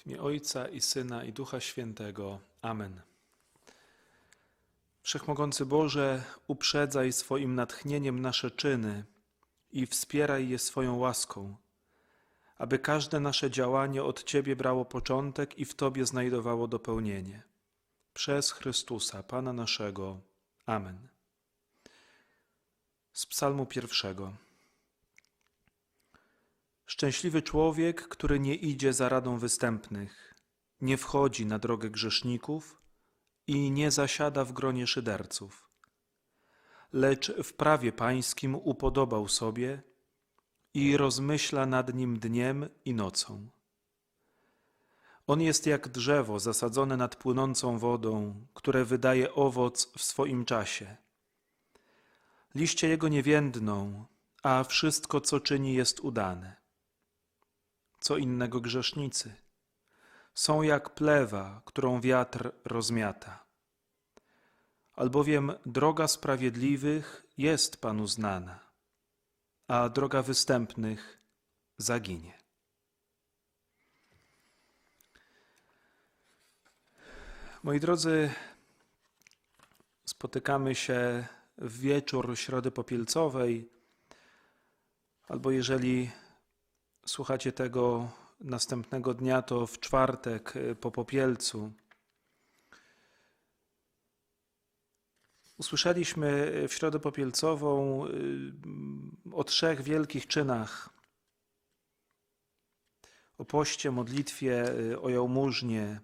W imię Ojca i Syna i Ducha Świętego. Amen. Wszechmogący Boże, uprzedzaj swoim natchnieniem nasze czyny i wspieraj je swoją łaską, aby każde nasze działanie od Ciebie brało początek i w Tobie znajdowało dopełnienie. Przez Chrystusa, Pana naszego. Amen. Z Psalmu pierwszego. Szczęśliwy człowiek, który nie idzie za radą występnych, nie wchodzi na drogę grzeszników i nie zasiada w gronie szyderców, lecz w prawie pańskim upodobał sobie i rozmyśla nad nim dniem i nocą. On jest jak drzewo zasadzone nad płynącą wodą, które wydaje owoc w swoim czasie. Liście jego nie więdną, a wszystko, co czyni, jest udane co innego grzesznicy. Są jak plewa, którą wiatr rozmiata. Albowiem droga sprawiedliwych jest Panu znana, a droga występnych zaginie. Moi drodzy, spotykamy się w wieczór Środy Popielcowej, albo jeżeli słuchacie tego następnego dnia, to w czwartek y, po popielcu. Usłyszeliśmy w środę popielcową y, o trzech wielkich czynach. O poście, modlitwie, y, o jałmużnie.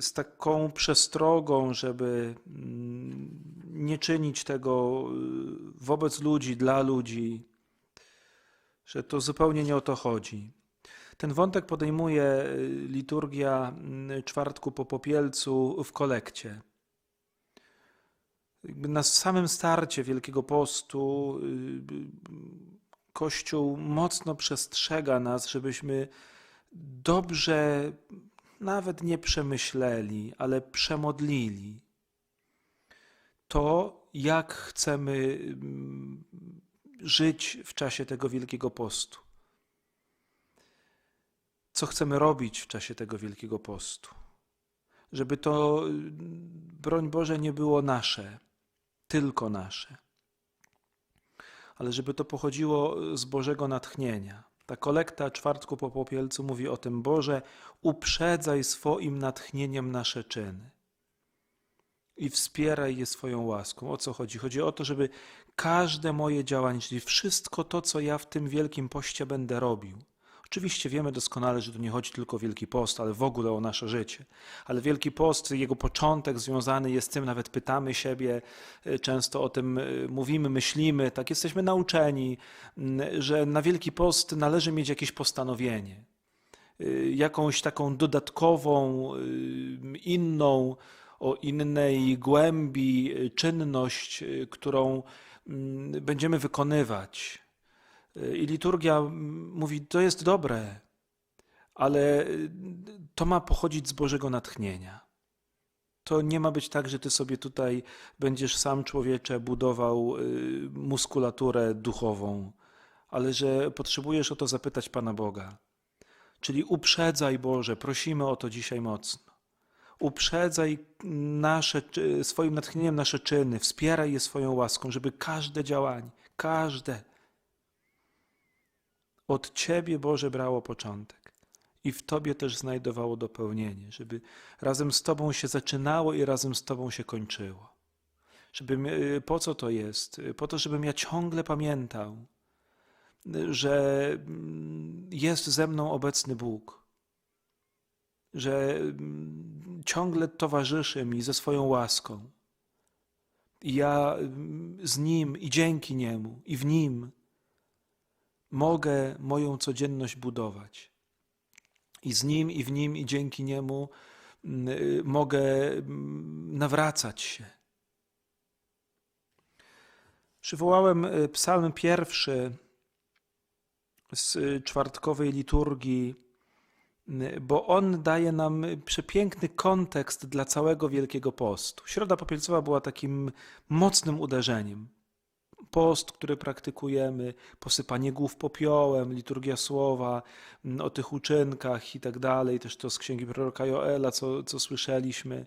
Z taką przestrogą, żeby mm, nie czynić tego wobec ludzi, dla ludzi, że to zupełnie nie o to chodzi. Ten wątek podejmuje y, liturgia mm, czwartku po popielcu w kolekcie. Na samym starcie Wielkiego Postu y, Kościół mocno przestrzega nas, żebyśmy dobrze nawet nie przemyśleli, ale przemodlili to, jak chcemy mm, żyć w czasie tego Wielkiego Postu. Co chcemy robić w czasie tego Wielkiego Postu? Żeby to, broń Boże, nie było nasze, tylko nasze, ale żeby to pochodziło z Bożego natchnienia. Ta kolekta czwartku po popielcu mówi o tym, Boże, uprzedzaj swoim natchnieniem nasze czyny i wspieraj je swoją łaską. O co chodzi? Chodzi o to, żeby każde moje działanie, czyli wszystko to, co ja w tym wielkim poście będę robił. Oczywiście wiemy doskonale, że tu nie chodzi tylko o Wielki Post, ale w ogóle o nasze życie. Ale Wielki Post, jego początek związany jest z tym, nawet pytamy siebie, y, często o tym y, mówimy, myślimy, tak jesteśmy nauczeni, mm, że na Wielki Post należy mieć jakieś postanowienie, y, jakąś taką dodatkową, inną, o innej głębi czynność, którą Mm, będziemy wykonywać. Y, I liturgia mówi, to jest dobre, ale y, to ma pochodzić z Bożego natchnienia. To nie ma być tak, że ty sobie tutaj będziesz sam człowiecze budował y, muskulaturę duchową, ale że potrzebujesz o to zapytać Pana Boga. Czyli uprzedzaj Boże, prosimy o to dzisiaj mocno. Uprzedzaj nasze, swoim natchnieniem nasze czyny, wspieraj je swoją łaską, żeby każde działanie, każde od Ciebie, Boże, brało początek i w Tobie też znajdowało dopełnienie, żeby razem z Tobą się zaczynało i razem z Tobą się kończyło. Żeby, po co to jest? Po to, żebym ja ciągle pamiętał, że mm, jest ze mną obecny Bóg że mm, ciągle towarzyszy mi ze swoją łaską. I ja mm, z Nim i dzięki Niemu i w Nim mogę moją codzienność budować. I z Nim i w Nim i dzięki Niemu mm, y, mogę nawracać się. Przywołałem y, psalm pierwszy z y, czwartkowej liturgii bo on daje nam przepiękny kontekst dla całego Wielkiego Postu. Środa Popielcowa była takim mocnym uderzeniem. post, który praktykujemy, posypanie głów popiołem, liturgia słowa, mm, o tych uczynkach i tak dalej, też to z księgi proroka Joela, co, co słyszeliśmy.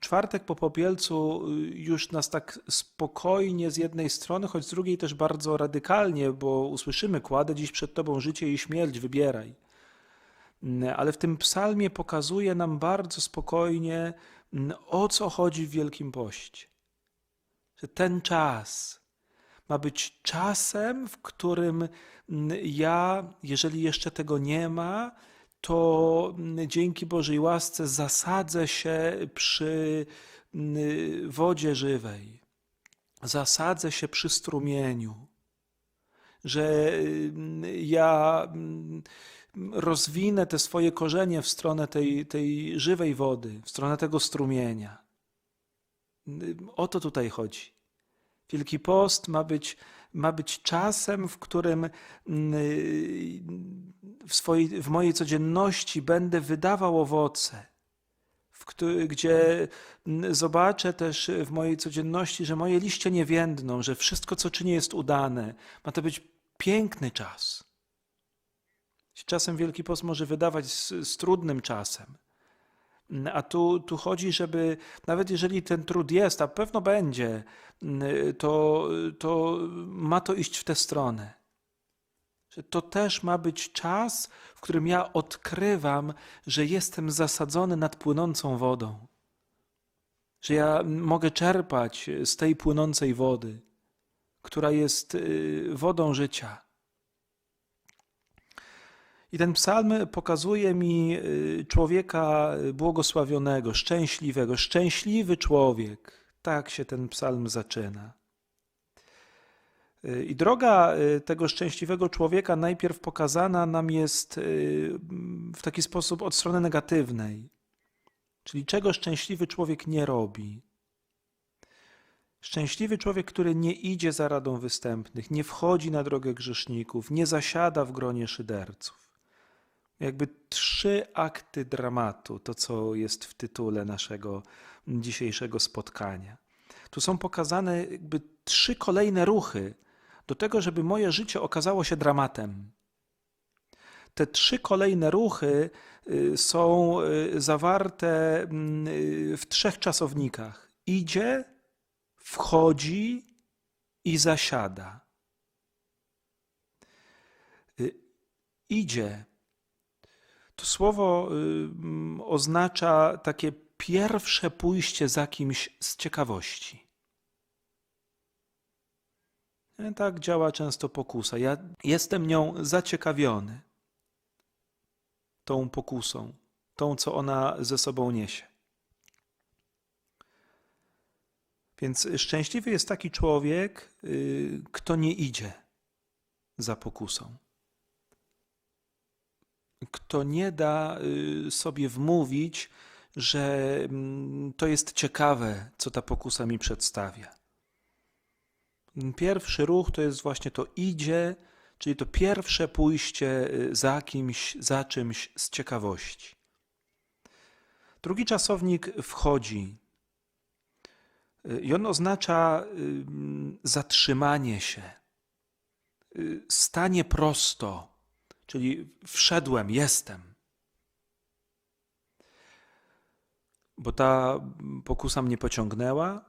Czwartek po popielcu y, już nas tak spokojnie z jednej strony, choć z drugiej też bardzo radykalnie, bo usłyszymy, kładę dziś przed Tobą życie i śmierć, wybieraj. Mm, ale w tym psalmie pokazuje nam bardzo spokojnie, mm, o co chodzi w Wielkim Poście. Że ten czas ma być czasem, w którym mm, ja, jeżeli jeszcze tego nie ma, to dzięki Bożej łasce zasadzę się przy wodzie żywej, zasadzę się przy strumieniu, że ja rozwinę te swoje korzenie w stronę tej, tej żywej wody, w stronę tego strumienia. O to tutaj chodzi. Wielki Post ma być, ma być czasem, w którym w, swojej, w mojej codzienności będę wydawał owoce, w, gdzie zobaczę też w mojej codzienności, że moje liście nie więdną, że wszystko, co czynię, jest udane. Ma to być piękny czas. Czasem Wielki Post może wydawać z, z trudnym czasem. A tu, tu chodzi, żeby nawet jeżeli ten trud jest, a pewno będzie, to, to ma to iść w tę stronę. Że to też ma być czas, w którym ja odkrywam, że jestem zasadzony nad płynącą wodą. Że ja mogę czerpać z tej płynącej wody, która jest y, wodą życia. I ten psalm pokazuje mi y, człowieka błogosławionego, szczęśliwego, szczęśliwy człowiek. Tak się ten psalm zaczyna. Y, I droga y, tego szczęśliwego człowieka najpierw pokazana nam jest w taki sposób od strony negatywnej, czyli czego szczęśliwy człowiek nie robi. Szczęśliwy człowiek, który nie idzie za radą występnych, nie wchodzi na drogę grzeszników, nie zasiada w gronie szyderców jakby trzy akty dramatu, to co jest w tytule naszego dzisiejszego spotkania. Tu są pokazane jakby trzy kolejne ruchy do tego, żeby moje życie okazało się dramatem. Te trzy kolejne ruchy y, są y, zawarte mm, y, w trzech czasownikach: idzie, wchodzi i zasiada. Idzie to słowo y, oznacza takie pierwsze pójście za kimś z ciekawości. E, tak działa często pokusa. Ja jestem nią zaciekawiony, tą pokusą, tą, co ona ze sobą niesie. Więc szczęśliwy jest taki człowiek, y, kto nie idzie za pokusą kto nie da y, sobie wmówić, że mm, to jest ciekawe, co ta pokusa mi przedstawia. Pierwszy ruch to jest właśnie to idzie, czyli to pierwsze pójście y, za kimś, za czymś z ciekawości. Drugi czasownik wchodzi. Y, I on oznacza zatrzymanie się, stanie prosto, czyli wszedłem, jestem. Bo ta pokusa mnie pociągnęła,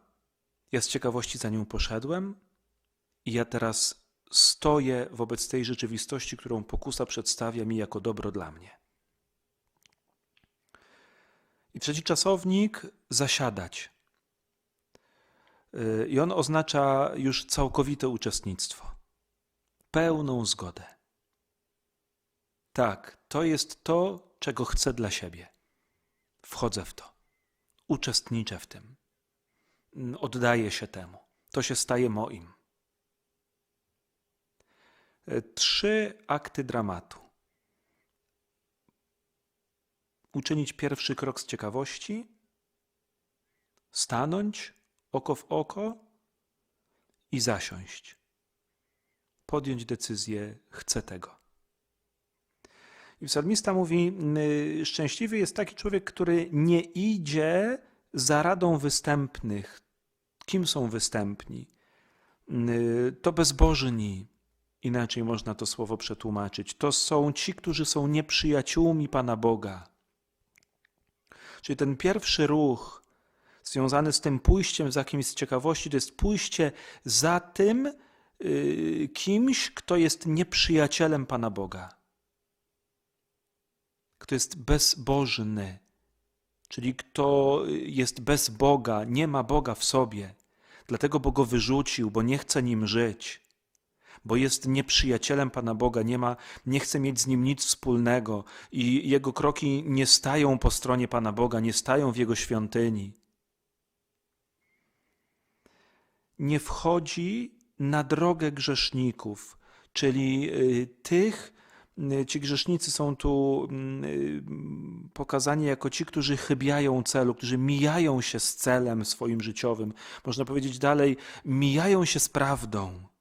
ja z ciekawości za nią poszedłem i ja teraz stoję wobec tej rzeczywistości, którą pokusa przedstawia mi jako dobro dla mnie. I trzeci czasownik zasiadać. I on oznacza już całkowite uczestnictwo, pełną zgodę. Tak, to jest to, czego chcę dla siebie. Wchodzę w to, uczestniczę w tym, oddaję się temu. To się staje moim. E, trzy akty dramatu. Uczynić pierwszy krok z ciekawości, stanąć oko w oko i zasiąść. Podjąć decyzję, chcę tego. I psalmista mówi: y, Szczęśliwy jest taki człowiek, który nie idzie za radą występnych, Kim są występni? Y, to bezbożni. Inaczej można to słowo przetłumaczyć. To są ci, którzy są nieprzyjaciółmi Pana Boga. Czyli ten pierwszy ruch związany z tym pójściem za kimś z ciekawości, to jest pójście za tym yy, kimś, kto jest nieprzyjacielem Pana Boga. Kto jest bezbożny, czyli kto jest bez Boga, nie ma Boga w sobie. Dlatego Bóg go wyrzucił, bo nie chce nim żyć bo jest nieprzyjacielem Pana Boga, nie, ma, nie chce mieć z nim nic wspólnego i jego kroki nie stają po stronie Pana Boga, nie stają w jego świątyni. Nie wchodzi na drogę grzeszników, czyli y, tych, ci grzesznicy są tu mm, y, pokazani jako ci, którzy chybiają celu, którzy mijają się z celem swoim życiowym. Można powiedzieć dalej, mijają się z prawdą.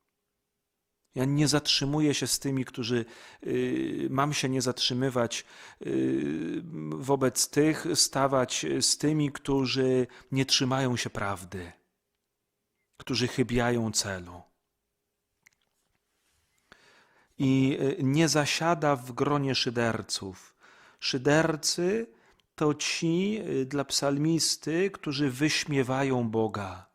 Ja nie zatrzymuję się z tymi, którzy y, mam się nie zatrzymywać y, wobec tych, stawać z tymi, którzy nie trzymają się prawdy, którzy chybiają celu. I y, nie zasiada w gronie szyderców. Szydercy to ci dla psalmisty, którzy wyśmiewają Boga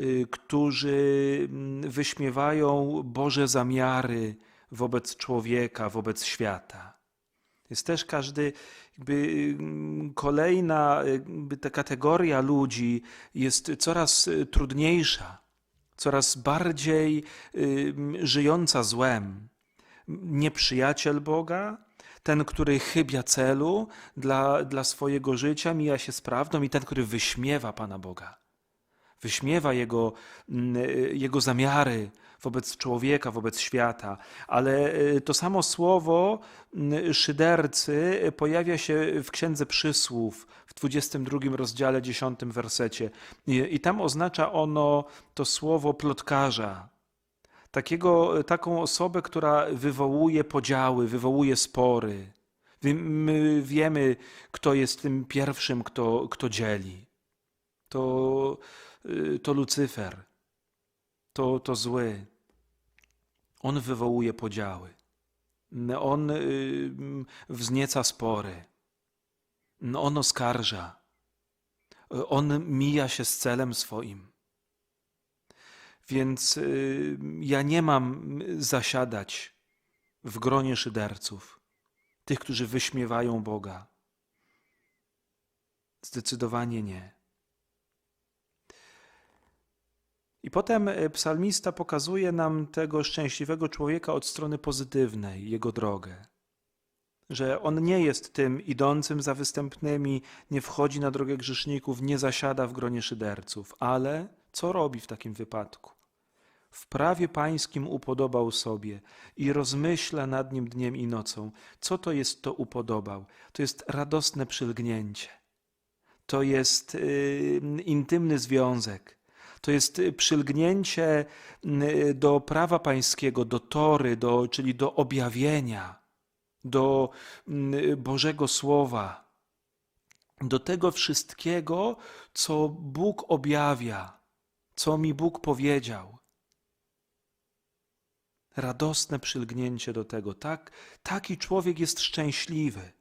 Y, którzy wyśmiewają Boże zamiary wobec człowieka, wobec świata. Jest też każdy, jakby kolejna jakby ta kategoria ludzi jest coraz y, trudniejsza, coraz bardziej y, żyjąca złem. Nieprzyjaciel Boga, ten, który chybia celu dla, dla swojego życia, mija się z prawdą i ten, który wyśmiewa Pana Boga wyśmiewa jego, mm, jego zamiary wobec człowieka, wobec świata. Ale e, to samo słowo szydercy pojawia się w Księdze Przysłów w 22 rozdziale 10 wersecie. I tam oznacza ono to słowo plotkarza. Takiego, taką osobę, która wywołuje podziały, wywołuje spory. My wiemy, kto jest tym pierwszym, kto, kto dzieli. To Y, to Lucyfer, to, to zły. On wywołuje podziały. On y, wznieca spory. On oskarża. On mija się z celem swoim. Więc y, ja nie mam zasiadać w gronie szyderców, tych, którzy wyśmiewają Boga. Zdecydowanie nie. I potem e, psalmista pokazuje nam tego szczęśliwego człowieka od strony pozytywnej, jego drogę. Że on nie jest tym idącym za występnymi, nie wchodzi na drogę grzeszników, nie zasiada w gronie szyderców, ale co robi w takim wypadku? W prawie pańskim upodobał sobie i rozmyśla nad nim dniem i nocą. Co to jest to upodobał? To jest radosne przylgnięcie. To jest yy, intymny związek to jest y, przylgnięcie y, do prawa pańskiego, do tory, do, czyli do objawienia, do y, Bożego Słowa, do tego wszystkiego, co Bóg objawia, co mi Bóg powiedział. Radosne przylgnięcie do tego. Tak, taki człowiek jest szczęśliwy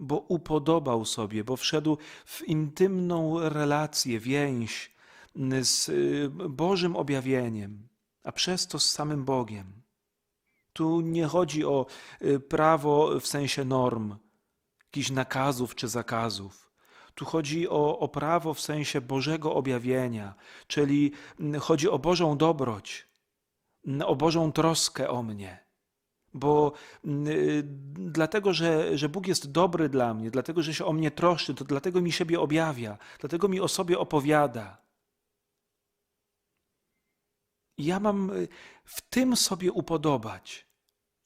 bo upodobał sobie, bo wszedł w intymną relację, więź z y, Bożym objawieniem, a przez to z samym Bogiem. Tu nie chodzi o y, prawo w sensie norm, jakichś nakazów czy zakazów. Tu chodzi o, o prawo w sensie Bożego objawienia, czyli chodzi o Bożą dobroć, o Bożą troskę o mnie bo y, dlatego, że, że Bóg jest dobry dla mnie, dlatego, że się o mnie troszczy, to dlatego mi siebie objawia, dlatego mi o sobie opowiada. I ja mam y, w tym sobie upodobać,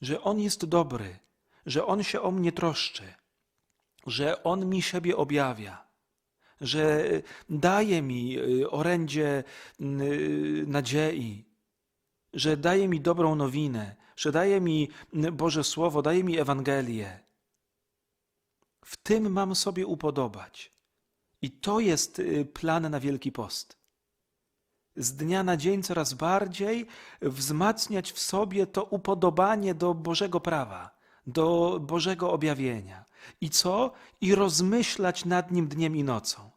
że On jest dobry, że On się o mnie troszczy, że On mi siebie objawia, że daje mi y, orędzie nadziei, że daje mi dobrą nowinę, że daje mi Boże Słowo, daje mi Ewangelię. W tym mam sobie upodobać. I to jest y, plan na Wielki Post. Z dnia na dzień coraz bardziej wzmacniać w sobie to upodobanie do Bożego prawa, do Bożego objawienia. I co? I rozmyślać nad nim dniem i nocą.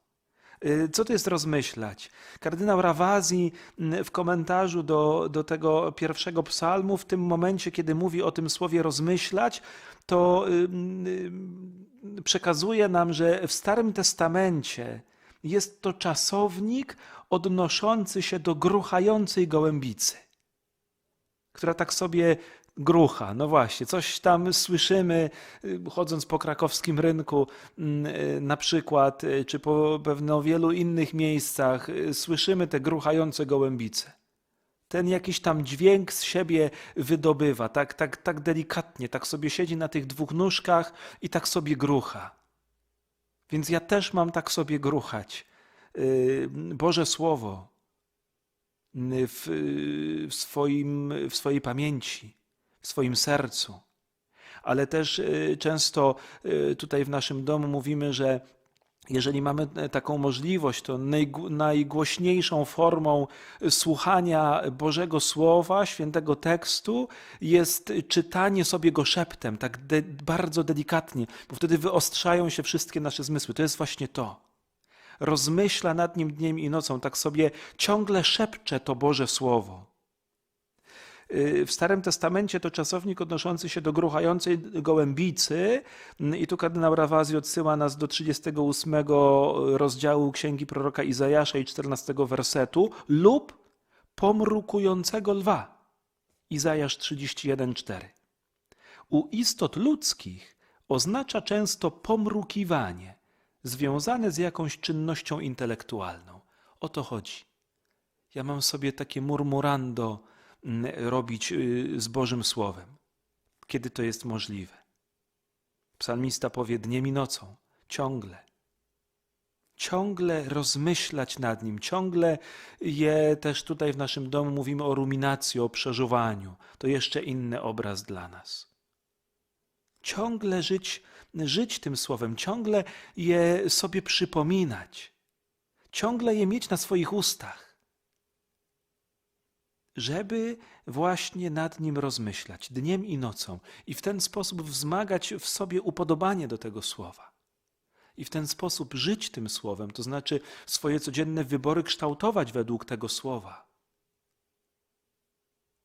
Y, Co to jest rozmyślać? Kardynał Rawazzi mm, w komentarzu do, do tego pierwszego psalmu, w tym momencie, kiedy mówi o tym słowie rozmyślać, to y, y, przekazuje nam, że w Starym Testamencie jest to czasownik odnoszący się do gruchającej gołębicy, która tak sobie grucha. No właśnie, coś tam słyszymy, y, chodząc po krakowskim rynku mm, y, na przykład, y, czy po pewno wielu innych miejscach, słyszymy te gruchające gołębice. Ten jakiś tam dźwięk z siebie wydobywa, tak, tak, tak delikatnie, tak sobie siedzi na tych dwóch nóżkach i tak sobie grucha. Więc ja też mam tak sobie gruchać. Boże Słowo w, w, swoim, w swojej pamięci, w swoim sercu. Ale też y, często y, tutaj w naszym domu mówimy, że jeżeli mamy e, taką możliwość, to najgł- najgłośniejszą formą słuchania Bożego Słowa, świętego tekstu, jest czytanie sobie go szeptem, tak de- bardzo delikatnie, bo wtedy wyostrzają się wszystkie nasze zmysły. To jest właśnie to. Rozmyśla nad nim dniem i nocą, tak sobie ciągle szepcze to Boże Słowo. Y, W Starym Testamencie to czasownik odnoszący się do gruchającej gołębicy i tu kardynał Rawazji odsyła nas do 38 rozdziału Księgi proroka Izajasza i 14 wersetu lub pomrukującego lwa. Izajasz 31:4. U istot ludzkich oznacza często pomrukiwanie związane z jakąś czynnością intelektualną. O to chodzi. Ja mam sobie takie murmurando mm, robić y, z Bożym Słowem, kiedy to jest możliwe. Psalmista powie dniem i nocą, ciągle. Ciągle rozmyślać nad nim, ciągle je też tutaj w naszym domu mówimy o ruminacji, o przeżuwaniu. To jeszcze inny obraz dla nas. Ciągle żyć, żyć tym słowem, ciągle je sobie przypominać, ciągle je mieć na swoich ustach żeby właśnie nad nim rozmyślać dniem i nocą i w ten sposób wzmagać w sobie upodobanie do tego słowa. I w ten sposób żyć tym słowem, to znaczy swoje codzienne wybory kształtować według tego słowa.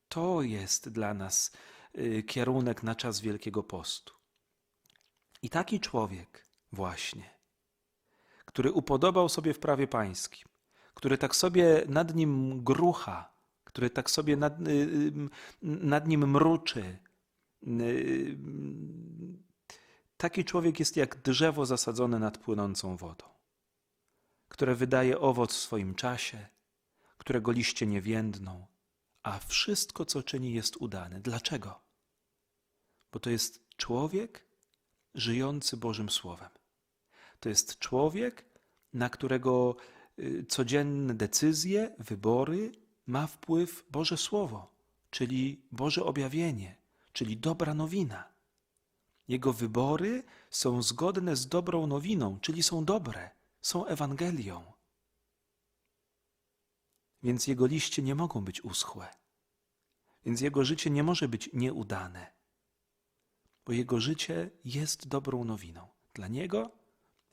To jest dla nas y, kierunek na czas Wielkiego Postu. I taki człowiek właśnie, który upodobał sobie w prawie pańskim, który tak sobie nad nim grucha, który tak sobie nad, y, y, nad nim mruczy. Y, Taki człowiek jest jak drzewo zasadzone nad płynącą wodą, które wydaje owoc w swoim czasie, którego liście nie więdną, a wszystko, co czyni, jest udane. Dlaczego? Bo to jest człowiek żyjący Bożym Słowem. To jest człowiek, na którego codzienne decyzje, wybory ma wpływ Boże Słowo, czyli Boże objawienie, czyli dobra nowina. Jego wybory są zgodne z dobrą nowiną, czyli są dobre, są Ewangelią. Więc jego liście nie mogą być uschłe. Więc jego życie nie może być nieudane, bo jego życie jest dobrą nowiną dla niego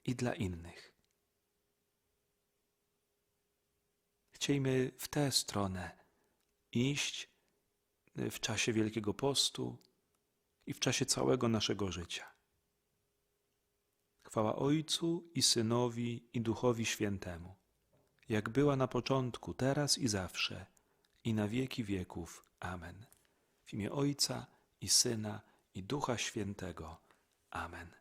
i dla innych. Chciejmy w tę stronę iść w czasie Wielkiego Postu i w czasie całego naszego życia. Chwała Ojcu i Synowi i Duchowi Świętemu, jak była na początku, teraz i zawsze, i na wieki wieków. Amen. W imię Ojca i Syna i Ducha Świętego. Amen.